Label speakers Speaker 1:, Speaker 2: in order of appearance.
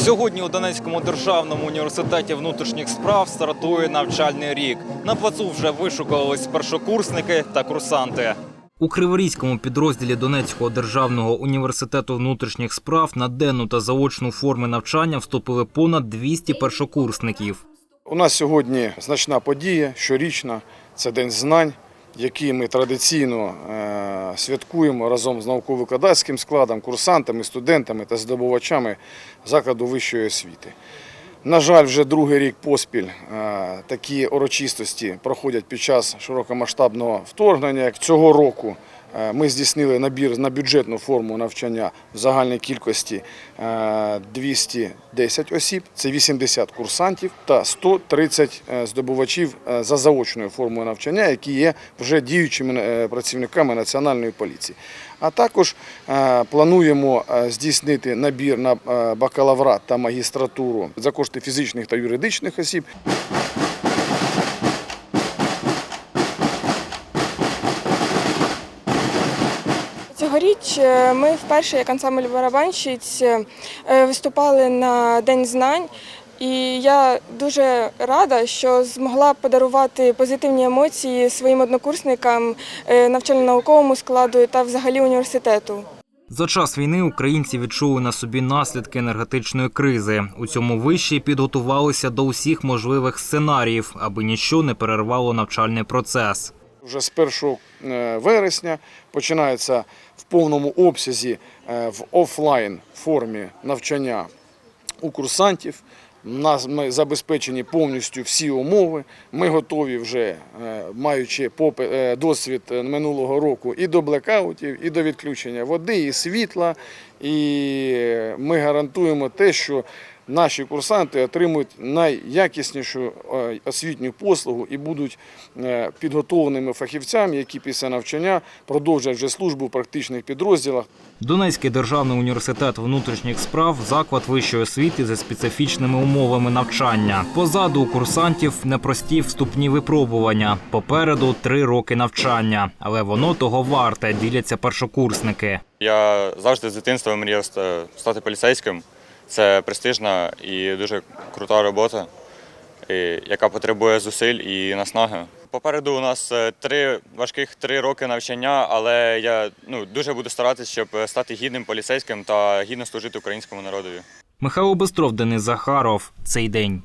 Speaker 1: Сьогодні у Донецькому державному університеті внутрішніх справ стартує навчальний рік. На плацу вже вишукувались першокурсники та курсанти. У Криворізькому підрозділі Донецького державного університету внутрішніх справ на денну та заочну форми навчання вступили понад 200 першокурсників.
Speaker 2: У нас сьогодні значна подія, щорічна. Це День знань, який ми традиційно е, святкуємо разом з науково-викладацьким складом, курсантами, студентами та здобувачами закладу вищої освіти. На жаль, вже другий рік поспіль е, такі урочистості проходять під час широкомасштабного вторгнення. Цього року ми здійснили набір на бюджетну форму навчання в загальній кількості е, 210 осіб, це 80 курсантів та 130 е, здобувачів е, за заочною формою навчання, які є вже діючими е, працівниками національної поліції. А також е, плануємо е, здійснити набір на е, бакалаврат та магістратуру за кошти фізичних та юридичних осіб.
Speaker 3: Цьогоріч е, ми вперше як ансамбль барабанщиць е, виступали на День знань. І я дуже рада, що змогла подарувати позитивні емоції своїм однокурсникам, е, навчально-науковому складу та взагалі університету.
Speaker 1: За час війни українці відчули на собі наслідки енергетичної кризи. У цьому виші підготувалися до усіх можливих сценаріїв, аби ніщо не перервало навчальний процес.
Speaker 2: Вже з 1 е, вересня починається в повному обсязі е, в офлайн формі навчання у курсантів. Нас ми забезпечені повністю всі умови. Ми готові вже, е, маючи досвід минулого року, і до блекаутів, і до відключення води, і світла. І ми гарантуємо те, що наші курсанти отримують найякіснішу е, освітню послугу і будуть е, підготовленими фахівцями, які після навчання продовжать вже службу в практичних підрозділах.
Speaker 1: Донецький державний університет внутрішніх справ заклад вищої освіти за специфічними умовами навчання. Позаду у курсантів непрості вступні випробування. Попереду три роки навчання, але воно того варте. Діляться першокурсники.
Speaker 4: Я завжди з дитинства мріяв стати поліцейським. Це престижна і дуже крута робота, яка потребує зусиль і наснаги. Попереду у нас е, три важких три роки навчання, але я ну, дуже буду старатися, щоб стати гідним поліцейським та гідно служити українському народові.
Speaker 1: Михайло Бестров, Денис Захаров. Цей день.